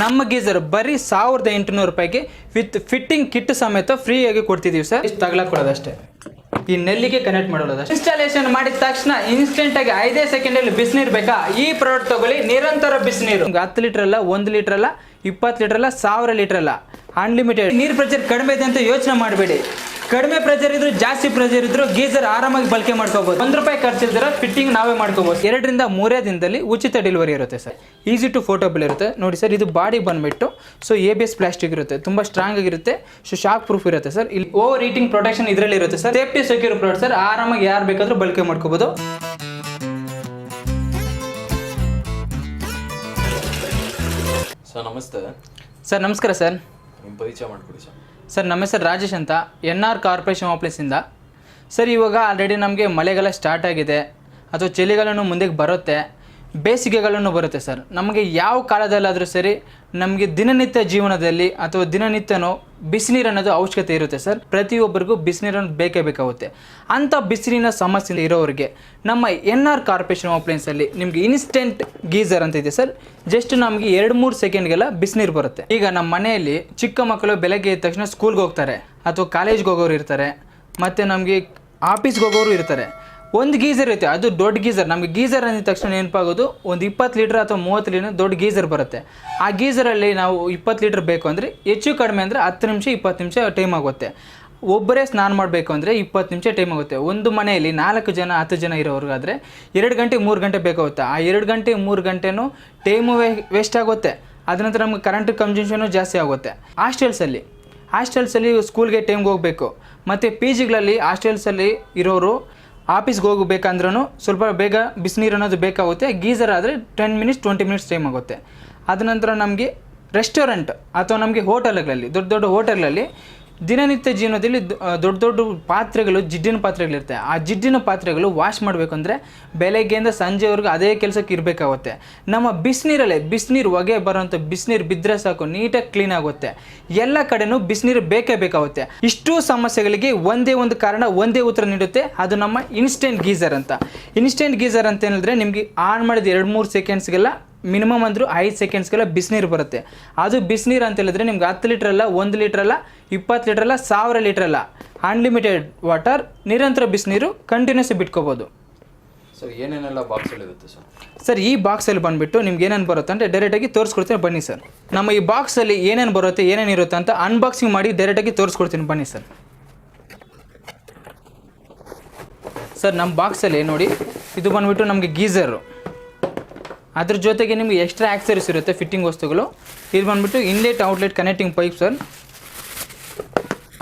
ನಮ್ಮ ಗೀಸರ್ ಬರೀ ಸಾವಿರದ ಎಂಟುನೂರು ರೂಪಾಯಿಗೆ ವಿತ್ ಫಿಟ್ಟಿಂಗ್ ಕಿಟ್ ಸಮೇತ ಫ್ರೀಯಾಗಿ ಕೊಡ್ತಿದ್ದೀವಿ ಸರ್. ಇಷ್ಟು ತಗ್ಲಾಕೊಡೋದಷ್ಟೇ ಈ ನೆಲ್ಲಿಗೆ ಕನೆಕ್ಟ್ ಮಾಡೋದು ಇನ್ಸ್ಟಾಲೇಷನ್ ಮಾಡಿದ ತಕ್ಷಣ ಇನ್ಸ್ಟೆಂಟ್ ಆಗಿ ಐದೇ ಸೆಕೆಂಡಲ್ಲಿ ಬಿಸಿನೀರು ಬೇಕಾ? ಈ ಪ್ರಾಡಕ್ಟ್ ತಗೊಳ್ಳಿ ನಿರಂತರ ಬಿಸಿನೀರು ಹತ್ತು ಲೀಟರ್ ಅಲ್ಲ ಒಂದು ಲೀಟರ್ ಅಲ್ಲ ಇಪ್ಪತ್ತು ಲೀಟರ್ ಅಲ್ಲ ಸಾವಿರ ಲೀಟರ್ ಅಲ್ಲ. ಅನ್ಲಿಮಿಟೆಡ್ ನೀರು ಪ್ರೆಷರ್ ಕಡಿಮೆ ಇದೆ ಅಂತ ಯೋಚನೆ ಮಾಡಬೇಡಿ. ಕಡಿಮೆ ಪ್ರೆಜರ್ ಇದ್ರು ಜಾಸ್ತಿ ಪ್ರೆಜರ್ ಇದ್ರು ಗೀಸರ್ ಆರಾಮಾಗಿ ಬಳಕೆ ಮಾಡ್ಕೋಬಹುದು ಒಂದ್ ರೂಪಾಯಿ ಖರ್ಚಿದ್ರೆ ಫಿಟ್ಟಿಂಗ್ ನಾವೇ ಮಾಡ್ಕೋಬಹುದು ಎರಡರಿಂದ ಮೂರೇ ದಿನದಲ್ಲಿ ಉಚಿತ ಡೆಲಿವರಿ ಇರುತ್ತೆ ಸರ್. ಈಸಿ ಟು ಫೋಟೋಬಲ್ ಇರುತ್ತೆ. ನೋಡಿ ಸರ್ ಇದು ಬಾಡಿ ಬಂದ್ಬಿಟ್ಟು so A B S plastic ಇರುತ್ತೆ. ತುಂಬಾ ಸ್ಟ್ರಾಂಗ್ ಆಗಿರುತ್ತೆ. ಸೊ ಶಾಕ್ ಪ್ರೂಫ್ ಇರುತ್ತೆ ಸರ್. ಇಲ್ಲಿ ಓವರ್ ಈಟಿಂಗ್ ಪ್ರೊಟೆಕ್ಷನ್ ಇದರಲ್ಲಿ ಇರುತ್ತೆ sir. Safety secure product sir. ಆರಾಮಾಗಿ ಯಾರು ಬೇಕಾದ್ರೂ ಬಳಕೆ ಮಾಡ್ಕೋಬಹುದು ಸರ್ ನಮಸ್ತೆ. ಸರ್ ನಮಸ್ಕಾರ ಸರ್. ನಿಮ್ಮ ಪರಿಚಯ ಮಾಡಿಕೊಡಿ ಸರ್. ಸರ್, ನಮ್ಮ ಹೆಸರು ರಾಜೇಶ್ ಅಂತ. ಎನ್ ಆರ್ ಕಾರ್ಪೊರೇಷನ್ ಆಫೀಸಿಂದ ಸರ್, ಇವಾಗ ಆಲ್ರೆಡಿ ನಮಗೆ ಮಳೆಗಾಲ ಸ್ಟಾರ್ಟ್ ಆಗಿದೆ. ಅಥವಾ ಚಳಿಗಾಲನೂ ಮುಂದಕ್ಕೆ ಬರುತ್ತೆ. ಬೇಸಿಗೆಗಳನ್ನು ಬರುತ್ತೆ ಸರ್. ನಮಗೆ ಯಾವ ಕಾಲದಲ್ಲಾದರೂ ಸರಿ ನಮಗೆ ದಿನನಿತ್ಯ ಜೀವನದಲ್ಲಿ ಅಥವಾ ದಿನನಿತ್ಯನೋ ಬಿಸಿನೀರು ಅನ್ನೋದು ಅವಶ್ಯಕತೆ ಇರುತ್ತೆ ಸರ್. ಪ್ರತಿಯೊಬ್ಬರಿಗೂ ಬಿಸಿನೀರನ್ನು ಬೇಕೇ ಬೇಕಾಗುತ್ತೆ. ಅಂಥ ಬಿಸಿಲಿನ ಸಮಸ್ಯೆ ಇರೋರಿಗೆ ನಮ್ಮ ಎನ್ ಆರ್ ಕಾರ್ಪೊರೇಷನ್ ಅಪ್ಲೈನ್ಸಲ್ಲಿ ನಿಮಗೆ ಇನ್ಸ್ಟೆಂಟ್ ಗೀಸರ್ ಅಂತ ಇದೆ ಸರ್. ಜಸ್ಟ್ ನಮಗೆ ಎರಡು ಮೂರು ಸೆಕೆಂಡ್ಗೆಲ್ಲ ಬಿಸಿನೀರು ಬರುತ್ತೆ. ಈಗ ನಮ್ಮ ಮನೆಯಲ್ಲಿ ಚಿಕ್ಕ ಮಕ್ಕಳು ಬೆಳಗ್ಗೆ ಎದ್ದ ತಕ್ಷಣ ಸ್ಕೂಲ್ಗೆ ಹೋಗ್ತಾರೆ. ಅಥವಾ ಕಾಲೇಜ್ಗೆ ಹೋಗೋರು ಇರ್ತಾರೆ. ಮತ್ತು ನಮಗೆ ಆಫೀಸ್ಗೆ ಹೋಗೋರು ಇರ್ತಾರೆ. ಒಂದು ಗೀಸರ್ ಇರುತ್ತೆ ಅದು ದೊಡ್ಡ ಗೀಸರ್. ನಮಗೆ ಗೀಸರ್ ಅಂದಿದ ತಕ್ಷಣ ನೆನಪಾಗೋದು, ಒಂದು ಇಪ್ಪತ್ತು ಲೀಟ್ರ್ ಅಥವಾ ಮೂವತ್ತು ಲೀಟರ್ ದೊಡ್ಡ ಗೀಸರ್ ಬರುತ್ತೆ. ಆ ಗೀಸರಲ್ಲಿ ನಾವು ಇಪ್ಪತ್ತು ಲೀಟ್ರ್ ಬೇಕು ಅಂದರೆ ಹೆಚ್ಚು ಕಡಿಮೆ ಅಂದರೆ ಹತ್ತು ನಿಮಿಷ, ಇಪ್ಪತ್ತು ನಿಮಿಷ ಟೈಮ್ ಆಗುತ್ತೆ. ಒಬ್ಬರೇ ಸ್ನಾನ ಮಾಡಬೇಕು ಅಂದರೆ ಇಪ್ಪತ್ತು ನಿಮಿಷ ಟೈಮ್ ಆಗುತ್ತೆ. ಒಂದು ಮನೆಯಲ್ಲಿ ನಾಲ್ಕು ಜನ, ಹತ್ತು ಜನ ಇರೋವ್ರಿಗಾದರೆ ಎರಡು ಗಂಟೆ, ಮೂರು ಗಂಟೆ ಬೇಕಾಗುತ್ತೆ. ಆ ಎರಡು ಗಂಟೆ, ಮೂರು ಗಂಟೆನೂ ಟೈಮು ವೇಸ್ಟ್ ಆಗುತ್ತೆ. ಅದನಂತರ ನಮ್ಗೆ ಕರೆಂಟ್ ಕನ್ಸಂಪ್ಷನು ಜಾಸ್ತಿ ಆಗುತ್ತೆ. ಹಾಸ್ಟೆಲ್ಸಲ್ಲಿ ಹಾಸ್ಟೆಲ್ಸಲ್ಲಿ ಸ್ಕೂಲ್ಗೆ ಟೈಮ್ಗೆ ಹೋಗಬೇಕು. ಮತ್ತು ಪಿ ಜಿಗಳಲ್ಲಿ ಹಾಸ್ಟೆಲ್ಸಲ್ಲಿ ಇರೋರು ಆಫೀಸ್ಗೆ ಹೋಗಬೇಕಂದ್ರೂ ಸ್ವಲ್ಪ ಬೇಗ ಬಿಸಿನೀರು ಅನ್ನೋದು ಬೇಕಾಗುತ್ತೆ. ಗೀಸರ್ ಆದರೆ ten minutes twenty minutes time ಆಗುತ್ತೆ. ಅದ ನಂತರ ನಮಗೆ ರೆಸ್ಟೋರೆಂಟ್ ಅಥವಾ ನಮಗೆ ಹೋಟೆಲ್ಗಳಲ್ಲಿ ದೊಡ್ಡ ದೊಡ್ಡ ಹೋಟೆಲ್ಗಳಲ್ಲಿ ದಿನನಿತ್ಯ ಜೀವನದಲ್ಲಿ ದೊಡ್ಡ ದೊಡ್ಡ ಪಾತ್ರೆಗಳು, ಜಿಡ್ಡಿನ ಪಾತ್ರೆಗಳಿರುತ್ತೆ. ಆ ಜಿಡ್ಡಿನ ಪಾತ್ರೆಗಳು ವಾಶ್ ಮಾಡಬೇಕಂದ್ರೆ ಬೆಳಗ್ಗೆಯಿಂದ ಸಂಜೆವರೆಗೂ ಅದೇ ಕೆಲಸಕ್ಕೆ ಇರಬೇಕಾಗುತ್ತೆ. ನಮ್ಮ ಬಿಸಿನೀರಲ್ಲೇ, ಬಿಸಿನೀರು ಹೊಗೆ ಬರೋಂಥ ಬಿಸಿನೀರು ಬಿದ್ದರೆ ಸಾಕು, ನೀಟಾಗಿ ಕ್ಲೀನ್ ಆಗುತ್ತೆ. ಎಲ್ಲ ಕಡೆನೂ ಬಿಸಿನೀರು ಬೇಕೇ ಬೇಕಾಗುತ್ತೆ. ಇಷ್ಟು ಸಮಸ್ಯೆಗಳಿಗೆ ಒಂದೇ ಒಂದು ಕಾರಣ, ಒಂದೇ ಉತ್ತರ ನೀಡುತ್ತೆ. ಅದು ನಮ್ಮ ಇನ್ಸ್ಟೆಂಟ್ ಗೀಸರ್ ಅಂತ. ಇನ್ಸ್ಟೆಂಟ್ ಗೀಸರ್ ಅಂತ ಏನಿದ್ರೆ ನಿಮಗೆ ಆನ್ ಮಾಡಿದ ಎರಡು ಮೂರು ಸೆಕೆಂಡ್ಸ್ಗೆಲ್ಲ ಮಿನಿಮಮ್ ಅಂದರೂ ಐದು ಸೆಕೆಂಡ್ಸ್ಗೆಲ್ಲ ಬಿಸಿನೀರು ಬರುತ್ತೆ. ಅದು ಬಿಸಿನೀರು ಅಂತ ಹೇಳಿದ್ರೆ ನಿಮ್ಗೆ ಹತ್ತು ಲೀಟ್ರಲ್ಲ ಅಲ್ಲ ಒಂದು ಲೀಟ್ರ್ ಅಲ್ಲ ಇಪ್ಪತ್ತು ಲೀಟ್ರಲ್ಲ ಅಲ್ಲ ಸಾವಿರ ಲೀಟ್ರ್ ಅಲ್ಲ. ಅನ್ಲಿಮಿಟೆಡ್ ವಾಟರ್ ನಿರಂತರ ಬಿಸಿನೀರು ಕಂಟಿನ್ಯೂಸ್ ಬಿಟ್ಕೋಬೋದು. ಸರ್ ಏನೇನೆಲ್ಲ ಬಾಕ್ಸಲ್ಲಿ ಇರುತ್ತೆ ಸರ್ ಸರ್ ಈ ಬಾಕ್ಸಲ್ಲಿ ಬಂದುಬಿಟ್ಟು ನಿಮ್ಗೆ ಏನೇನು ಬರುತ್ತೆ ಅಂದರೆ ಡೈರೆಕ್ಟಾಗಿ ತೋರಿಸ್ಕೊಡ್ತೀನಿ ಬನ್ನಿ ಸರ್ ನಮ್ಮ ಈ ಬಾಕ್ಸಲ್ಲಿ ಏನೇನು ಬರುತ್ತೆ ಏನೇನು ಇರುತ್ತೆ ಅಂತ ಅನ್ಬಾಕ್ಸಿಂಗ್ ಮಾಡಿ ಡೈರೆಕ್ಟಾಗಿ ತೋರಿಸ್ಕೊಡ್ತೀನಿ ಬನ್ನಿ ಸರ್ ಸರ್ ನಮ್ಮ ಬಾಕ್ಸಲ್ಲಿ ನೋಡಿ ಇದು ಬಂದುಬಿಟ್ಟು ನಮಗೆ ಗೀಸರು. ಅದ್ರ ಜೊತೆಗೆ ನಿಮಗೆ ಎಕ್ಸ್ಟ್ರಾ ಆಕ್ಸರೀಸ್ ಇರುತ್ತೆ ಫಿಟ್ಟಿಂಗ್ ವಸ್ತುಗಳು. ಇದು ಬಂದುಬಿಟ್ಟು inlet outlet connecting pipe sir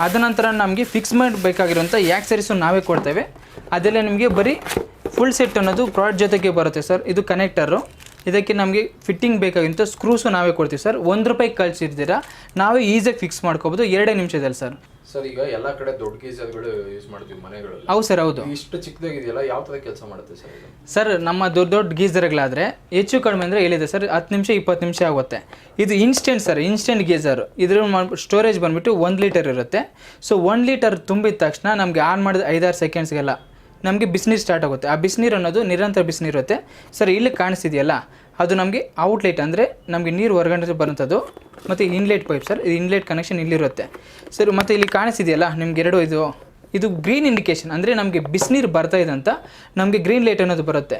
ಅದ ನಂತರ ನಮಗೆ ಫಿಕ್ಸ್ ಮಾಡಬೇಕಾಗಿರುವಂಥ ಆಕ್ಸರೀಸು ನಾವೇ ಕೊಡ್ತೇವೆ. ಅದೆಲ್ಲ ನಿಮಗೆ ಬರೀ ಫುಲ್ ಸೆಟ್ ಅನ್ನೋದು ಪ್ರಾಡಕ್ಟ್ ಜೊತೆಗೆ ಬರುತ್ತೆ ಸರ್ ಇದು ಕನೆಕ್ಟರು ಇದಕ್ಕೆ ನಮಗೆ ಫಿಟ್ಟಿಂಗ್ ಬೇಕಾಗಿರುವಂಥ ಸ್ಕ್ರೂಸು ನಾವೇ ಕೊಡ್ತೀವಿ ಸರ್ ಒಂದು ರೂಪಾಯಿ ಕಳಿಸಿರ್ತೀರಾ ನಾವೇ ಈಸಿಯಾಗಿ ಫಿಕ್ಸ್ ಮಾಡ್ಕೋಬೋದು, ಎರಡೇ ನಿಮಿಷದಲ್ಲಿ ಸರ್ ಸರ್ ಈಗ ಎಲ್ಲ ಕಡೆ ದೊಡ್ಡ ಗೀಸರ್ಗಳು ಯೂಸ್ ಮಾಡ್ತೀವಿ ಮನೆಗಳಲ್ಲಿ. ಹೌದು ಸರ್ ಹೌದು. ಇಷ್ಟು ಚಿಕ್ಕದಾಗಿದೆಯಲ್ಲ ಯಾವ ಥರ ಕೆಲಸ ಮಾಡುತ್ತೆ ಸರ್ ಇದು? ಸರ್ ನಮ್ಮ ದೊಡ್ಡ ದೊಡ್ಡ ಗೀಸರ್ಗಳಾದರೆ ಹೆಚ್ಚು ಕಡಿಮೆ ಅಂದರೆ ಹೇಳಿದೆ ಸರ್ ಹತ್ತು ನಿಮಿಷ ಇಪ್ಪತ್ತು ನಿಮಿಷ ಆಗುತ್ತೆ. ಇದು ಇನ್ಸ್ಟೆಂಟ್ ಸರ್ ಇನ್ಸ್ಟೆಂಟ್ ಗೀಸರ್. ಇದ್ರ ಸ್ಟೋರೇಜ್ ಬಂದುಬಿಟ್ಟು ಒಂದು ಲೀಟರ್ ಇರುತ್ತೆ. ಸೊ ಒನ್ ಲೀಟರ್ ತುಂಬಿದ ತಕ್ಷಣ ನಮಗೆ ಆನ್ ಮಾಡಿದ ಐದಾರು ಸೆಕೆಂಡ್ಸ್ಗೆಲ್ಲ ನಮಗೆ ಬಿಸಿನೀರು ಸ್ಟಾರ್ಟ್ ಆಗುತ್ತೆ. ಆ ಬಿಸಿನೀರು ಅನ್ನೋದು ನಿರಂತರ ಬಿಸಿನೀರು ಇರುತ್ತೆ. ಸರ್ ಇಲ್ಲಿ ಕಾಣಿಸ್ತಿದೆಯಲ್ಲ ಅದು ನಮಗೆ ಔಟ್ಲೆಟ್ ಅಂದರೆ ನಮಗೆ ನೀರು ಹೊರಗಡೆ ಬರುವಂಥದ್ದು ಮತ್ತು ಇನ್ಲೆಟ್ ಪೈಪ್ ಸರ್ ಇದು ಇನ್ಲೆಟ್ ಕನೆಕ್ಷನ್ ಇಲ್ಲಿರುತ್ತೆ. ಸರ್ ಮತ್ತು ಇಲ್ಲಿ ಕಾಣಿಸ್ತಿದೆಯಲ್ಲ, ನಿಮ್ಗೆ ಎರಡು ಇದು ಇದು ಗ್ರೀನ್ ಇಂಡಿಕೇಶನ್ ಅಂದರೆ ನಮಗೆ ಬಿಸಿನೀರು ಬರ್ತಾ ಇದೆ ಅಂತ ನಮಗೆ ಗ್ರೀನ್ ಲೈಟ್ ಅನ್ನೋದು ಬರುತ್ತೆ.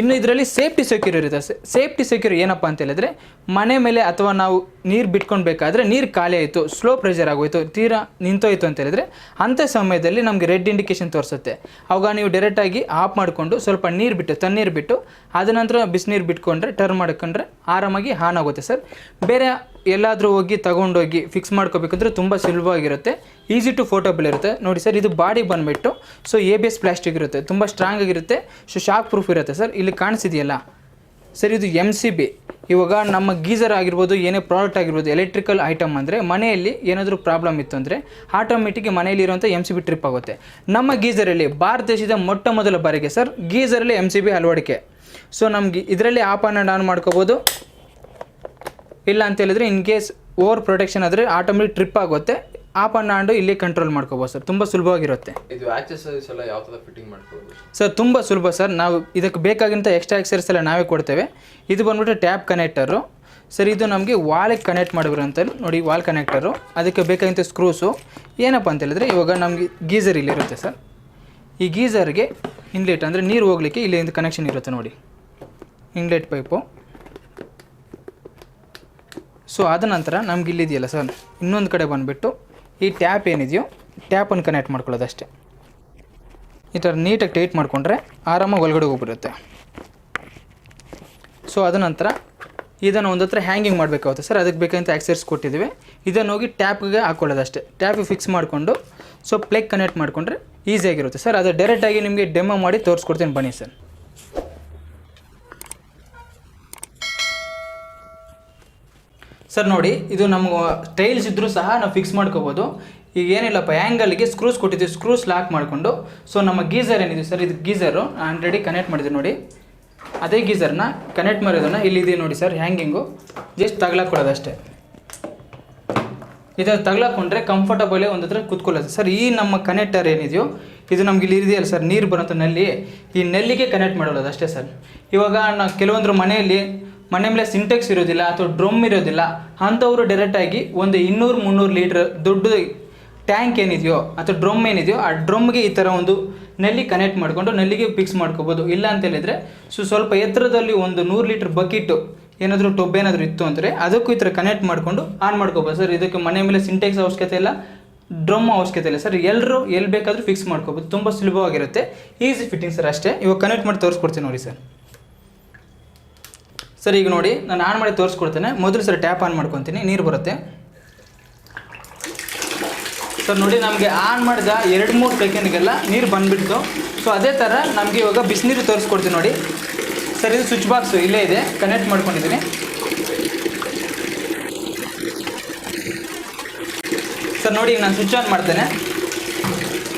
ಇನ್ನು ಇದರಲ್ಲಿ ಸೇಫ್ಟಿ ಸೆಕ್ಯೂರ್ ಇರುತ್ತೆ. ಸೇಫ್ಟಿ ಸೆಕ್ಯೂರ್ ಏನಪ್ಪ ಅಂತ ಹೇಳಿದ್ರೆ, ಮನೆ ಮೇಲೆ ಅಥವಾ ನಾವು ನೀರು ಬಿಟ್ಕೊಳ್ಬೇಕಾದ್ರೆ ನೀರು ಖಾಲಿ ಆಯಿತು ಸ್ಲೋ ಪ್ರೆಷರ್ ಆಗೋಯ್ತು, ತೀರಾ ನಿಂತೋಯ್ತು ಅಂತ ಹೇಳಿದ್ರೆ ಅಂಥ ಸಮಯದಲ್ಲಿ ನಮಗೆ ರೆಡ್ ಇಂಡಿಕೇಶನ್ ತೋರಿಸುತ್ತೆ. ಅವಾಗ ನೀವು ಡೈರೆಕ್ಟಾಗಿ ಆಫ್ ಮಾಡಿಕೊಂಡು ಸ್ವಲ್ಪ ನೀರು ಬಿಟ್ಟು, ತಣ್ಣೀರು ಬಿಟ್ಟು, ಅದ ನಂತರ ಬಿಸಿನೀರು ಬಿಟ್ಕೊಂಡ್ರೆ ಟರ್ನ್ ಮಾಡ್ಕೊಂಡ್ರೆ ಆರಾಮಾಗಿ ಹಾನ್ ಆಗುತ್ತೆ ಸರ್. ಬೇರೆ ಎಲ್ಲಾದರೂ ಹೋಗಿ ತಗೊಂಡೋಗಿ ಫಿಕ್ಸ್ ಮಾಡ್ಕೋಬೇಕಂದ್ರೆ ತುಂಬ ಸುಲಭವಾಗಿರುತ್ತೆ. ಈಸಿ ಟು ಫೋಟೋಬಲ್ ಇರುತ್ತೆ. ನೋಡಿ ಸರ್, ಇದು ಬಾಡಿ ಬಂದುಬಿಟ್ಟು so A B S plastic ಇರುತ್ತೆ. ತುಂಬ ಸ್ಟ್ರಾಂಗ್ ಆಗಿರುತ್ತೆ. ಸೊ ಶಾಕ್ ಪ್ರೂಫ್ ಇರುತ್ತೆ ಸರ್. ಇಲ್ಲಿ ಕಾಣಿಸಿದೆಯಲ್ಲ? ಸರ್, ಇದು ಎಂ ಸಿ ಬಿ ಇವಾಗ ನಮ್ಮ ಗೀಸರ್ ಆಗಿರ್ಬೋದು, ಏನೇ ಪ್ರಾಡಕ್ಟ್ ಆಗಿರ್ಬೋದು ಎಲೆಕ್ಟ್ರಿಕಲ್ ಐಟಮ್ ಅಂದರೆ ಮನೆಯಲ್ಲಿ ಏನಾದರೂ ಪ್ರಾಬ್ಲಮ್ ಇತ್ತು ಅಂದರೆ ಆಟೋಮೆಟಿಕ್ ಮನೆಯಲ್ಲಿರುವಂಥ ಎಂ ಸಿ ಬಿ ಟ್ರಿಪ್ ಆಗುತ್ತೆ. ನಮ್ಮ ಗೀಸರಲ್ಲಿ, ಭಾರತ ದೇಶದ ಮೊಟ್ಟ ಮೊದಲ ಬಾರಿಗೆ ಸರ್, ಗೀಸರಲ್ಲಿ ಎಂ ಸಿ ಬಿ ಅಳವಡಿಕೆ. ಸೊ ನಮಗೆ ಇದರಲ್ಲಿ ಆಪ್ ಆ್ಯಂಡ್ ಆನ್ ಮಾಡ್ಕೋಬೋದು. ಇಲ್ಲ ಅಂತ ಹೇಳಿದ್ರೆ ಇನ್ ಕೇಸ್ ಓವರ್ ಪ್ರೊಟೆಕ್ಷನ್ ಆದರೆ ಆಟೋಮೆಟಿಕ್ ಟ್ರಿಪ್ ಆಗುತ್ತೆ. ಆಪ್ ಆ್ಯಂಡ್ ಆಂಡು ಇಲ್ಲಿ ಕಂಟ್ರೋಲ್ ಮಾಡ್ಕೋಬೋದು ಸರ್ ತುಂಬ ಸುಲಭವಾಗಿರುತ್ತೆ. ಇದು ಆಕ್ಸೆಸರೀಸ್ ಎಲ್ಲ ಯಾವ ಥರ ಫಿಟ್ಟಿಂಗ್ ಮಾಡ್ಕೊಳ್ಳೋದು ಸರ್ ತುಂಬ ಸುಲಭ ಸರ್ ನಾವು ಇದಕ್ಕೆ ಬೇಕಾಗಿಂತ ಎಕ್ಸ್ಟ್ರಾ ಎಕ್ಸರ್ಸ್ ಎಲ್ಲ ನಾವೇ ಕೊಡ್ತೇವೆ. ಇದು ಬಂದ್ಬಿಟ್ಟು ಟ್ಯಾಬ್ ಕನೆಕ್ಟರು ಸರ್ ಇದು ನಮಗೆ ವಾಲಿಗೆ ಕನೆಕ್ಟ್ ಮಾಡಿಬಿಡಂತೇಳಿ ನೋಡಿ ವಾಲ್ ಕನೆಕ್ಟರು ಅದಕ್ಕೆ ಬೇಕಾಗಿಂತ ಸ್ಕ್ರೂಸು ಏನಪ್ಪ ಅಂತ ಹೇಳಿದ್ರೆ ಇವಾಗ ನಮಗೆ ಗೀಸರ್ ಇಲ್ಲಿರುತ್ತೆ ಸರ್ ಈ ಗೀಸರ್ಗೆ ಇನ್ಲೆಟ್ ಅಂದರೆ ನೀರು ಹೋಗ್ಲಿಕ್ಕೆ ಇಲ್ಲಿಂದ ಕನೆಕ್ಷನ್ ಇರುತ್ತೆ ನೋಡಿ. ಇನ್ಲೆಟ್ ಪೈಪು ಸೊ ಅದ ನಂತರ ನಮ್ಗೆ ಇಲ್ಲಿದೆಯಲ್ಲ ಸರ್, ಇನ್ನೊಂದು ಕಡೆ ಬಂದುಬಿಟ್ಟು ಈ ಟ್ಯಾಪ್ ಏನಿದೆಯೋ ಟ್ಯಾಪನ್ನು ಕನೆಕ್ಟ್ ಮಾಡ್ಕೊಳ್ಳೋದು ಅಷ್ಟೇ ಈ ಥರ ನೀಟಾಗಿ ಟೈಟ್ ಮಾಡಿಕೊಂಡ್ರೆ ಆರಾಮಾಗಿ ಒಳಗಡೆ ಹೋಗ್ಬಿಡುತ್ತೆ. ಸೊ ಅದ ನಂತರ ಇದನ್ನು ಒಂದು ಹತ್ರ ಹ್ಯಾಂಗಿಂಗ್ ಮಾಡಬೇಕಾಗುತ್ತೆ ಸರ್, ಅದಕ್ಕೆ ಬೇಕಂತ ಆಕ್ಸೆಸ್ ಕೊಟ್ಟಿದ್ದೀವಿ. ಇದನ್ನು ಹೋಗಿ ಟ್ಯಾಪ್ಗೆ ಹಾಕ್ಕೊಳ್ಳೋದು ಅಷ್ಟೇ ಟ್ಯಾಪಿಗೆ ಫಿಕ್ಸ್ ಮಾಡಿಕೊಂಡು ಸೊ ಪ್ಲಗ್ ಕನೆಕ್ಟ್ ಮಾಡಿಕೊಂಡ್ರೆ ಈಸಿಯಾಗಿರುತ್ತೆ ಸರ್. ಅದು ಡೈರೆಕ್ಟಾಗಿ ನಿಮಗೆ ಡೆಮೋ ಮಾಡಿ ತೋರಿಸ್ಕೊಡ್ತೀನಿ ಬನ್ನಿ ಸರ್. ಸರ್ ನೋಡಿ, ಇದು ನಮ್ಗೆ ಟೈಲ್ಸ್ ಇದ್ದರೂ ಸಹ ನಾವು ಫಿಕ್ಸ್ ಮಾಡ್ಕೋಬೋದು. ಈಗ ಏನಿಲ್ಲಪ್ಪ ಆ್ಯಂಗಲ್ಗೆ ಸ್ಕ್ರೂಸ್ ಕೊಟ್ಟಿದ್ದೀವಿ ಸ್ಕ್ರೂಸ್ ಲಾಕ್ ಮಾಡಿಕೊಂಡು. ಸೊ ನಮ್ಮ ಗೀಸರ್ ಏನಿದೆ ಸರ್ ಇದು ಗೀಸರು ಆಲ್ರೆಡಿ ಕನೆಕ್ಟ್ ಮಾಡಿದ್ದೀವಿ ನೋಡಿ. ಅದೇ ಗೀಸರ್ನ ಕನೆಕ್ಟ್ ಮಾಡಿರೋದನ್ನ ಇಲ್ಲಿದೆ ನೋಡಿ ಸರ್ ಹ್ಯಾಂಗಿಂಗು ಜಸ್ಟ್ ತಗ್ಲಾಕೊಡೋದು ಅಷ್ಟೇ. ಇದನ್ನು ತಗ್ಲಾಕೊಂಡ್ರೆ ಕಂಫರ್ಟಬಲೇ ಒಂದು ಹತ್ರ ಕುತ್ಕೊಳ್ಳೋದು. ಸರ್ ಈ ನಮ್ಮ ಕನೆಕ್ಟರ್ ಏನಿದೆಯೋ, ಇದು ನಮ್ಗೆ ಇಲ್ಲಿ ಇದೆಯಲ್ಲ ಸರ್ ನೀರು ಬರೋಂಥ ನಲ್ಲಿ, ಈ ನೆಲ್ಲಿಗೆ ಕನೆಕ್ಟ್ ಮಾಡೋದು ಅಷ್ಟೇ ಸರ್ ಇವಾಗ ನಾವು ಕೆಲವೊಂದ್ರ ಮನೆಯಲ್ಲಿ ಮನೆ ಮೇಲೆ ಸಿಂಟೆಕ್ಸ್ ಇರೋದಿಲ್ಲ ಅಥವಾ ಡ್ರಮ್ ಇರೋದಿಲ್ಲ, ಅಂಥವರು ಡೈರೆಕ್ಟಾಗಿ ಒಂದು ಇನ್ನೂರು, ಮುನ್ನೂರು ಲೀಟ್ರ್ ದೊಡ್ಡ ಟ್ಯಾಂಕ್ ಏನಿದೆಯೋ ಅಥವಾ ಡ್ರಮ್ ಏನಿದೆಯೋ ಆ ಡ್ರಮ್ಗೆ ಈ ಥರ ಒಂದು ನಲ್ಲಿ ಕನೆಕ್ಟ್ ಮಾಡಿಕೊಂಡು ನಲ್ಲಿಗೆ ಫಿಕ್ಸ್ ಮಾಡ್ಕೋಬೋದು. ಇಲ್ಲ ಅಂತ ಹೇಳಿದರೆ, ಸೊ ಸ್ವಲ್ಪ ಎತ್ತರದಲ್ಲಿ ಒಂದು ನೂರು ಲೀಟ್ರ್ ಬಕೆಟು ಏನಾದರೂ ಟೊಬ್ ಏನಾದರೂ ಇತ್ತು ಅಂದರೆ ಅದಕ್ಕೂ ಈ ಥರ ಕನೆಕ್ಟ್ ಮಾಡಿಕೊಂಡು ಆನ್ ಮಾಡ್ಕೋಬೋದು. ಸರ್, ಇದಕ್ಕೆ ಮನೆ ಮೇಲೆ ಸಿಂಟೆಕ್ಸ್ ಅವಶ್ಯಕತೆ ಇಲ್ಲ ಡ್ರಮ್ ಅವಶ್ಯಕತೆ ಇಲ್ಲ. ಸರ್ ಎಲ್ಲರೂ ಎಲ್ಲಿ ಬೇಕಾದರೂ ಫಿಕ್ಸ್ ಮಾಡ್ಕೋಬೋದು. ತುಂಬ ಸುಲಭವಾಗಿರುತ್ತೆ. ಈಸಿ ಫಿಟ್ಟಿಂಗ್ ಸರ್ ಅಷ್ಟೇ. ಇವಾಗ ಕನೆಕ್ಟ್ ಮಾಡಿ ತೋರಿಸ್ಕೊಡ್ತೀನಿ ನೋಡಿ ಸರ್. ಸರ್, ಈಗ ನೋಡಿ, ನಾನು ಆನ್ ಮಾಡಿ ತೋರಿಸ್ಕೊಡ್ತೇನೆ. ಮೊದಲು ಸರ್ ಟ್ಯಾಪ್ ಆನ್ ಮಾಡ್ಕೊತೀನಿ, ನೀರು ಬರುತ್ತೆ. ಸರ್ ನೋಡಿ, ನಮಗೆ ಆನ್ ಮಾಡಿದ ಎರಡು ಮೂರು ಸೆಕೆಂಡ್ಗೆಲ್ಲ ನೀರು ಬಂದುಬಿಡ್ತು. ಸೊ ಅದೇ ಥರ ನಮಗೆ ಇವಾಗ ಬಿಸಿನೀರು ತೋರಿಸ್ಕೊಡ್ತೀನಿ ನೋಡಿ. ಸರ್, ಇದು ಸ್ವಿಚ್ ಬಾಕ್ಸು ಇಲ್ಲೇ ಇದೆ ಕನೆಕ್ಟ್ ಮಾಡ್ಕೊಂಡಿದ್ದೀನಿ. ಸರ್ ನೋಡಿ ನಾನು ಸ್ವಿಚ್ ಆನ್ ಮಾಡ್ತೇನೆ.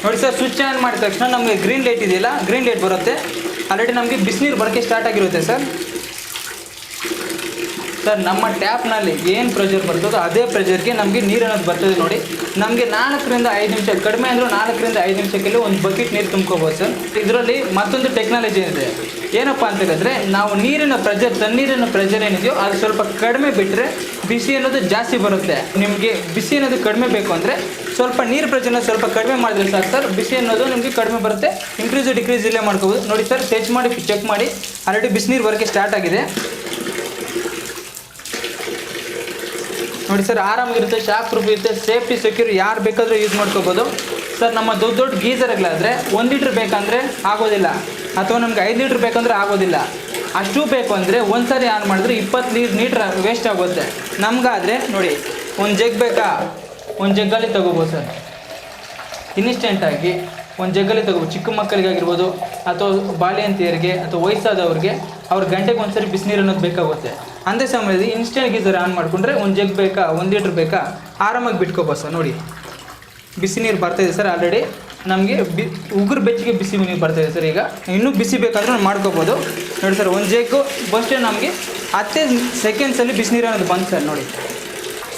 ನೋಡಿ ಸರ್ ಸ್ವಿಚ್ ಆನ್ ಮಾಡಿದ ತಕ್ಷಣ ನಮಗೆ ಗ್ರೀನ್ ಲೈಟ್ ಇದೆಯಲ್ಲ ಗ್ರೀನ್ ಲೈಟ್ ಬರುತ್ತೆ. ಆಲ್ರೆಡಿ ನಮಗೆ ಬಿಸಿನೀರು ಬರೋಕ್ಕೆ ಸ್ಟಾರ್ಟ್ ಆಗಿರುತ್ತೆ ಸರ್ ಸರ್, ನಮ್ಮ ಟ್ಯಾಪ್ನಲ್ಲಿ ಏನು ಪ್ರೆಷರ್ ಬರ್ತದೋ ಅದೇ ಪ್ರೆಷರ್ಗೆ ನಮಗೆ ನೀರು ಅನ್ನೋದು ಬರ್ತದೆ ನೋಡಿ. ನಮಗೆ ನಾಲ್ಕರಿಂದ ಐದು ನಿಮಿಷ, ಕಡಿಮೆ ಅಂದರೂ ನಾಲ್ಕರಿಂದ ಐದು ನಿಮಿಷಕ್ಕೆಲ್ಲ ಒಂದು ಬಕೆಟ್ ನೀರು ತುಂಬ್ಕೋಬೋದು ಸರ್. ಇದರಲ್ಲಿ ಮತ್ತೊಂದು ಟೆಕ್ನಾಲಜಿ ಏನಿದೆ ಏನಪ್ಪ ಅಂತ ಹೇಳಿದ್ರೆ, ನಾವು ನೀರಿನ ಪ್ರೆಷರ್ ತಣ್ಣೀರಿನ ಪ್ರೆಷರ್ ಏನಿದೆಯೋ ಅದು ಸ್ವಲ್ಪ ಕಡಿಮೆ ಬಿಟ್ಟರೆ ಬಿಸಿ ಅನ್ನೋದು ಜಾಸ್ತಿ ಬರುತ್ತೆ. ನಿಮಗೆ ಬಿಸಿ ಅನ್ನೋದು ಕಡಿಮೆ ಬೇಕು ಅಂದರೆ ಸ್ವಲ್ಪ ನೀರು ಪ್ರೆಷರ್ನ ಸ್ವಲ್ಪ ಕಡಿಮೆ ಮಾಡಿದ್ರೆ ಸಾಕು ಸರ್. ಬಿಸಿ ಅನ್ನೋದು ನಿಮಗೆ ಕಡಿಮೆ ಬರುತ್ತೆ. ಇನ್ಕ್ರೀಸ್ ಡಿಕ್ರೀಸ್ ಇಲ್ಲೇ ಮಾಡ್ಕೋಬೋದು. ನೋಡಿ ಸರ್ ಟಚ್ ಮಾಡಿ ಚೆಕ್ ಮಾಡಿ. ಆಲ್ರೆಡಿ ಬಿಸಿನೀರು ಬರೋಕ್ಕೆ ಸ್ಟಾರ್ಟ್ ಆಗಿದೆ. ನೋಡಿ ಸರ್, ಆರಾಮಾಗಿರುತ್ತೆ, ಶಾಕ್ ಪ್ರೂಫ್ ಇರುತ್ತೆ ಸೇಫ್ಟಿ ಸೆಕ್ಯೂರ್ ಯಾರು ಬೇಕಾದರೂ ಯೂಸ್ ಮಾಡ್ಕೋಬೋದು. ಸರ್, ನಮ್ಮ ದೊಡ್ಡ ದೊಡ್ಡ ಗೀಸರ್ಗಳಾದರೆ ಒಂದು ಲೀಟ್ರ್ ಬೇಕಂದರೆ ಆಗೋದಿಲ್ಲ. ಅಥವಾ ನಮ್ಗೆ ಐದು ಲೀಟ್ರ್ ಬೇಕಂದ್ರೆ ಆಗೋದಿಲ್ಲ. ಅಷ್ಟು ಬೇಕು ಅಂದರೆ ಒಂದು ಸಾರಿ ಆನ್ ಮಾಡಿದ್ರೆ ಇಪ್ಪತ್ತು ಲೀಟ್ರ್ ನೀಟ್ರ್ ವೇಸ್ಟ್ ಆಗುತ್ತೆ. ನಮಗಾದರೆ ನೋಡಿ, ಒಂದು ಜಗ್ ಬೇಕಾ? ಒಂದು ಜಗ್ಗಲ್ಲಿ ತಗೋಬೋದು ಸರ್. ಇನ್ಸ್ಟೆಂಟಾಗಿ ಒಂದು ಜಗ್ಗಲ್ಲಿ ತಗೋಬೋದು. ಚಿಕ್ಕ ಮಕ್ಕಳಿಗಾಗಿರ್ಬೋದು, ಅಥವಾ ಬಾಲ್ಯಂತಿಯರಿಗೆ ಅಥವಾ ವಯಸ್ಸಾದವ್ರಿಗೆ ಅವ್ರ ಗಂಟೆಗೆ ಒಂದ್ಸರಿ ಬಿಸಿನೀರು ಅನ್ನೋದು ಬೇಕಾಗುತ್ತೆ. ಅಂದೇ ಸಮಯದಲ್ಲಿ ಇನ್ಸ್ಟೆಂಟ್ ಗೀಸರ್ ಆನ್ ಮಾಡಿಕೊಂಡ್ರೆ ಒಂದು ಜಗ್ ಬೇಕಾ, ಒಂದು ಲೀಟ್ರ್ ಬೇಕಾ, ಆರಾಮಾಗಿ ಬಿಟ್ಕೋಬೋದು ಸರ್ ನೋಡಿ. ಬಿಸಿ ನೀರು ಬರ್ತಾಯಿದೆ ಸರ್ ಆಲ್ರೆಡಿ ನಮಗೆ ಬಿ, ಉಗುರು ಬೆಚ್ಚಗೆ ಬಿಸಿ ನೀರು ಬರ್ತಾಯಿದೆ ಸರ್ ಈಗ. ಇನ್ನೂ ಬಿಸಿ ಬೇಕಾದ್ರೆ ನಾವು ಮಾಡ್ಕೋಬೋದು. ನೋಡಿ ಸರ್ ಒಂದು ಜಗ್ಗು ಫಸ್ಟೇ ನಮಗೆ ಹತ್ತೇ ಸೆಕೆಂಡ್ಸಲ್ಲಿ ಬಿಸಿನೀರು ಅನ್ನೋದು ಬಂತು ಸರ್ ನೋಡಿ.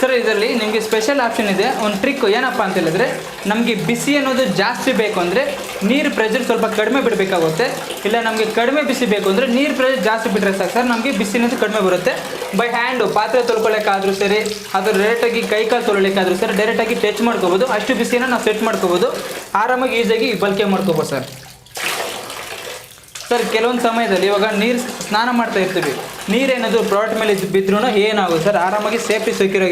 ಸರ್, ಇದರಲ್ಲಿ ನಿಮಗೆ ಸ್ಪೆಷಲ್ ಆಪ್ಷನ್ ಇದೆ. ಒಂದು ಟ್ರಿಕ್ ಏನಪ್ಪ ಅಂತ ಹೇಳಿದ್ರೆ ನಮಗೆ ಬಿಸಿ ಅನ್ನೋದು ಜಾಸ್ತಿ ಬೇಕು ಅಂದರೆ ನೀರು ಪ್ರೆಷರ್ ಸ್ವಲ್ಪ ಕಡಿಮೆ ಬಿಡಬೇಕಾಗುತ್ತೆ. ಇಲ್ಲ ನಮಗೆ ಕಡಿಮೆ ಬಿಸಿ ಬೇಕು ಅಂದರೆ ನೀರು ಪ್ರೆಷರ್ ಜಾಸ್ತಿ ಬಿಟ್ಟರೆ ಸಾಕು. ಸರ್, ನಮಗೆ ಬಿಸಿ ಅನ್ನೋದು ಕಡಿಮೆ ಬರುತ್ತೆ. ಬೈ ಹ್ಯಾಂಡು ಪಾತ್ರೆ ತೊಳ್ಕೊಳ್ಳೋಕ್ಕಾದ್ರೂ ಸರಿ ಅದು ಡೈರೆಕ್ಟಾಗಿ ಕೈ ಕಾಲು ಸರ್ ಸರಿ ಡೈರೆಕ್ಟಾಗಿ ಟಚ್ ಮಾಡ್ಕೋಬೋದು. ಅಷ್ಟು ಬಿಸಿನ ನಾವು ಸೆಟ್ ಮಾಡ್ಕೋಬೋದು. ಆರಾಮಾಗಿ ಈಸಿಯಾಗಿ ಬಳಕೆ ಮಾಡ್ಕೋಬೋದು, ಸರ್. ಸರ್, ಕೆಲವೊಂದು ಸಮಯದಲ್ಲಿ ಇವಾಗ ನೀರು ಸ್ನಾನ ಮಾಡ್ತಾ ಇರ್ತೀವಿ. ನೀರೇನದು ಪ್ರಾಡಕ್ಟ್ ಮೇಲೆ ಬಿದ್ದರೂ ಏನಾಗುತ್ತೆ ಸರ್? ಆರಾಮಾಗಿ ಸೇಫ್ಟಿ ಸೆಕ್ಯೂರ್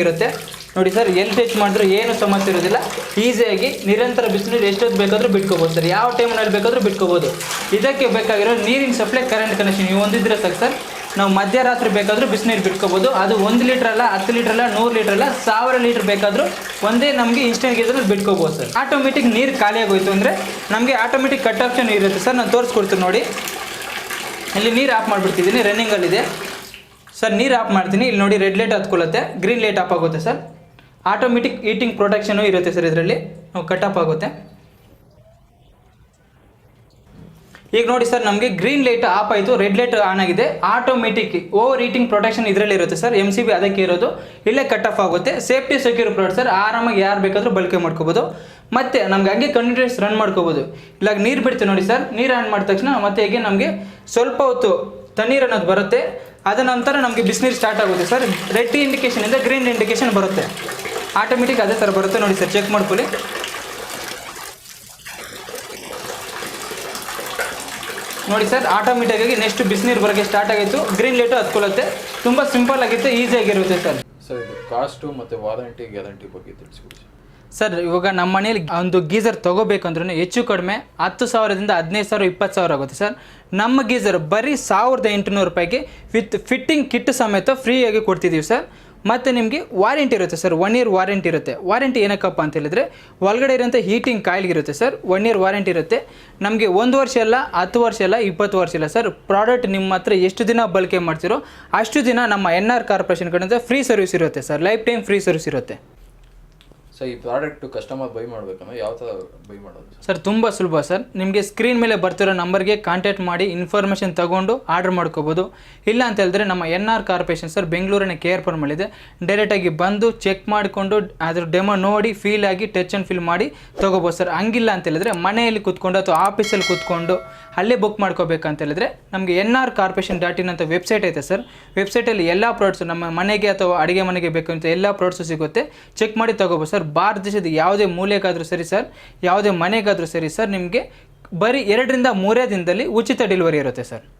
ನೋಡಿ ಸರ್ ಎಲ್ಲಿ ಟಚ್ ಮಾಡಿದ್ರು ಏನು ಸಮಸ್ಯೆ ಇರೋದಿಲ್ಲ. ಈಸಿಯಾಗಿ ನಿರಂತರ ಬಿಸಿನೀರು ಎಷ್ಟೊತ್ತು ಬೇಕಾದರೂ ಬಿಟ್ಕೋಬೋದು ಸರ್. ಯಾವ ಟೈಮ್ನಲ್ಲಿ ಬೇಕಾದರೂ ಬಿಟ್ಕೋಬೋದು. ಇದಕ್ಕೆ ಬೇಕಾಗಿರೋ ನೀರಿನ ಸಪ್ಲೈ ಕರೆಂಟ್ ಕನೆಕ್ಷನ್ ನೀವು ಹೊಂದಿದ್ರೆ ಸಾಕು ಸರ್. ನಾವು ಮಧ್ಯರಾತ್ರಿ ಬೇಕಾದರೂ ಬಿಸಿನೀರು ಬಿಟ್ಕೋಬೋದು. ಅದು ಒಂದು ಲೀಟ್ರ್ ಅಲ್ಲ ಹತ್ತು ಲೀಟ್ರ್ ಅಲ್ಲ ನೂರು ಲೀಟ್ರ್ ಅಲ್ಲ ಸಾವಿರ ಲೀಟ್ರ್ ಬೇಕಾದರೂ ಒಂದೇ ನಮಗೆ ಇನ್ಸ್ಟೆಂಟ್ ಇದ್ರಲ್ಲಿ ಬಿಟ್ಕೋಬೋದು ಸರ್. ಆಟೋಮೆಟಿಕ್ ನೀರು ಖಾಲಿಯಾಗೋಯ್ತು ಅಂದರೆ ನಮಗೆ ಆಟೋಮೆಟಿಕ್ ಕಟ್ ಆಪ್ಷನ್ ಇರುತ್ತೆ ಸರ್. ನಾನು ತೋರಿಸ್ಕೊಡ್ತೀನಿ ನೋಡಿ. ಇಲ್ಲಿ ನೀರು ಆಫ್ ಮಾಡಿಬಿಡ್ತಿದ್ದೀನಿ ರನ್ನಿಂಗಲ್ಲಿದೆ ಸರ್, ನೀರು ಆಫ್ ಮಾಡ್ತೀನಿ. ಇಲ್ಲಿ ನೋಡಿ ರೆಡ್ ಲೈಟ್ ಹತ್ಕೊಳ್ಳುತ್ತೆ. ಗ್ರೀನ್ ಲೈಟ್ ಆಫ್ ಆಗುತ್ತೆ ಸರ್. ಆಟೋಮೆಟಿಕ್ ಹೀಟಿಂಗ್ ಪ್ರೊಟೆಕ್ಷನು ಇರುತ್ತೆ ಸರ್ ಇದರಲ್ಲಿ. ಕಟ್ ಆಫ್ ಆಗುತ್ತೆ. ಈಗ ನೋಡಿ ಸರ್, ನಮಗೆ ಗ್ರೀನ್ ಲೈಟ್ ಆಫ್ ಆಯಿತು ರೆಡ್ ಲೈಟ್ ಆನ್ ಆಗಿದೆ. ಆಟೋಮೆಟಿಕ್ ಓವರ್ ಹೀಟಿಂಗ್ ಪ್ರೊಟೆಕ್ಷನ್ ಇದರಲ್ಲಿ ಇರುತ್ತೆ ಸರ್ ಎಂ ಸಿ ಬಿ ಅದಕ್ಕೆ ಇರೋದು. ಇಲ್ಲೇ ಕಟ್ ಆಫ್ ಆಗುತ್ತೆ. ಸೇಫ್ಟಿ ಸೆಕ್ಯೂರ್ ಪ್ರಾಡಕ್ಟ್ ಸರ್, ಆರಾಮಾಗಿ ಯಾರು ಬೇಕಾದರೂ ಬಳಕೆ ಮಾಡ್ಕೋಬೋದು. ಮತ್ತೆ ನಮ್ಗೆ ಹಂಗೆ ಕಂಟಿನ್ಯೂಸ್ ರನ್ ಮಾಡ್ಕೋಬೋದು. ಇಲ್ಲ, ನೀರು ಬಿಡ್ತೀವಿ ನೋಡಿ ಸರ್, ನೀರು ಆನ್ ಮಾಡಿದ ತಕ್ಷಣ ಮತ್ತೆ ಹೇಗೆ ನಮಗೆ ಸ್ವಲ್ಪ ಹೊತ್ತು ತಣ್ಣೀರು ಅನ್ನೋದು ಬರುತ್ತೆ. ಅದ ನಂತರ ನಮಗೆ ಬಿಸಿನೀರು ಸ್ಟಾರ್ಟ್ ಆಗುತ್ತೆ ಸರ್. ರೆಡ್ ಇಂಡಿಕೇಶನಿಂದ ಗ್ರೀನ್ ಇಂಡಿಕೇಶನ್ ಬರುತ್ತೆ. ಆಟೋಮೆಟಿಕ್ ಅದೇ ಥರ ಬರುತ್ತೆ ನೋಡಿ ಸರ್ ಚೆಕ್ ಮಾಡ್ಕೊಳ್ಳಿ. ನೋಡಿ ಸರ್ ಆಟೋಮೆಟಿಕ್ಕಾಗಿ ನೆಕ್ಸ್ಟ್ ಬಿಸಿನೀರು ಬರೋಕ್ಕೆ ಸ್ಟಾರ್ಟ್ ಆಗಿತ್ತು ಗ್ರೀನ್ ಲೈಟು ಹತ್ಕೊಳ್ಳುತ್ತೆ. ತುಂಬ ಸಿಂಪಲ್ ಆಗಿತ್ತು ಈಸಿಯಾಗಿರುತ್ತೆ ಸರ್. ಸರ್ ಇದು ಕಾಸ್ಟು ಮತ್ತು ವಾರಂಟಿ ಗ್ಯಾರಂಟಿ ಬಗ್ಗೆ ತಿಳಿಸ್ಕೊಡಿ ಸರ್. ಸರ್ ಇವಾಗ ನಮ್ಮ ಮನೇಲಿ ಒಂದು ಗೀಸರ್ ತೊಗೋಬೇಕಂದ್ರೂ ಹೆಚ್ಚು ಕಡಿಮೆ ಹತ್ತು ಸಾವಿರದಿಂದ ಹದಿನೈದು ಸಾವಿರ ಇಪ್ಪತ್ತು ಸಾವಿರ ಆಗುತ್ತೆ ಸರ್. ನಮ್ಮ ಗೀಸರ್ ಬರೀ ಸಾವಿರದ ಎಂಟುನೂರು ರೂಪಾಯಿಗೆ ವಿತ್ ಫಿಟ್ಟಿಂಗ್ ಕಿಟ್ ಸಮೇತ ಫ್ರೀಯಾಗಿ ಕೊಡ್ತಿದ್ದೀವಿ ಸರ್. ಮತ್ತು ನಿಮಗೆ ವಾರಂಟಿ ಇರುತ್ತೆ ಸರ್ ಒನ್ ಇಯರ್ ವಾರಂಟಿ ಇರುತ್ತೆ. ವಾರಂಟಿ ಏನಕ್ಕಪ್ಪ ಅಂತ ಹೇಳಿದ್ರೆ, ಒಳಗಡೆ ಇರೋಂಥ ಹೀಟಿಂಗ್ ಕಾಯಿಲ್ಗಿರುತ್ತೆ ಸರ್ ಒನ್ ಇಯರ್ ವಾರಂಟಿ ಇರುತ್ತೆ. ನಮಗೆ ಒಂದು ವರ್ಷ ಅಲ್ಲ, ಹತ್ತು ವರ್ಷ ಅಲ್ಲ, ಇಪ್ಪತ್ತು ವರ್ಷ ಇಲ್ಲ ಸರ್ ಪ್ರಾಡಕ್ಟ್ ನಿಮ್ಮ ಹತ್ರ ಎಷ್ಟು ದಿನ ಬಳಕೆ ಮಾಡ್ತಿರೋ ಅಷ್ಟು ದಿನ ನಮ್ಮ ಎನ್ ಆರ್ ಕಾರ್ಪೊರೇಷನ್ ಕಡೆಯಿಂದ ಫ್ರೀ ಸರ್ವಿಸ್ ಇರುತ್ತೆ sir lifetime free service ಇರುತ್ತೆ. ಸರ್ ಈ ಪ್ರಾಡಕ್ಟ್ ಕಸ್ಟಮರ್ ಬೈ ಮಾಡ್ಬೇಕಂದ್ರೆ ಯಾವ ಥರ ಬೈ ಮಾಡೋದು ಸರ್ ಸರ್ ತುಂಬ ಸುಲಭ ಸರ್ ನಿಮಗೆ ಸ್ಕ್ರೀನ್ ಮೇಲೆ ಬರ್ತಿರೋ ನಂಬರ್ಗೆ ಕಾಂಟ್ಯಾಕ್ಟ್ ಮಾಡಿ ಇನ್ಫಾರ್ಮೇಷನ್ ತಗೊಂಡು ಆರ್ಡರ್ ಮಾಡ್ಕೋಬೋದು. ಇಲ್ಲ ಅಂತ ಹೇಳಿದ್ರೆ ನಮ್ಮ ಎನ್ ಆರ್ ಕಾರ್ಪೊರೇಷನ್ ಸರ್ ಬೆಂಗಳೂರಿನ ಕೆ ಆರ್ ಮಾಡಿದೆ ಡೈರೆಕ್ಟಾಗಿ ಬಂದು ಚೆಕ್ ಮಾಡಿಕೊಂಡು ಅದ್ರ ಡೆಮೋ ನೋಡಿ ಫೀಲ್ ಆಗಿ ಟಚ್ ಆ್ಯಂಡ್ ಫೀಲ್ ಮಾಡಿ ತೊಗೋಬೋದು ಸರ್ ಹಂಗಿಲ್ಲ ಅಂತ ಹೇಳಿದ್ರೆ ಮನೆಯಲ್ಲಿ ಕೂತ್ಕೊಂಡು ಅಥವಾ ಆಫೀಸಲ್ಲಿ ಕೂತ್ಕೊಂಡು ಅಲ್ಲೇ ಬುಕ್ ಮಾಡ್ಕೋಬೇಕಂತ ಹೇಳಿದ್ರೆ ನಮಗೆ N R corporation dot in ಅಂತ ವೆಬ್ಸೈಟ್ ಐತೆ ಸರ್ ವೆಬ್ಸೈಟಲ್ಲಿ ಎಲ್ಲ ಪ್ರಾಡಕ್ಟ್ಸ್ ನಮ್ಮ ಮನೆಗೆ ಅಥವಾ ಅಡುಗೆ ಮನೆಗೆ ಬೇಕಂತ ಎಲ್ಲ ಪ್ರಾಡಕ್ಟ್ಸು ಸಿಗುತ್ತೆ. ಚೆಕ್ ಮಾಡಿ ತಗೋಬೋದು ಸರ್, ಭಾರತ ದೇಶದ ಯಾವುದೇ ಮೂಲೆಗಾದರೂ ಸರಿ ಸರ್, ಯಾವುದೇ ಮನೆಗಾದರೂ ಸರಿ ಸರ್, ನಿಮಗೆ ಬರೀ ಎರಡರಿಂದ ಮೂರೇ ದಿನದಲ್ಲಿ ಉಚಿತ ಡೆಲಿವರಿ ಇರುತ್ತೆ ಸರ್.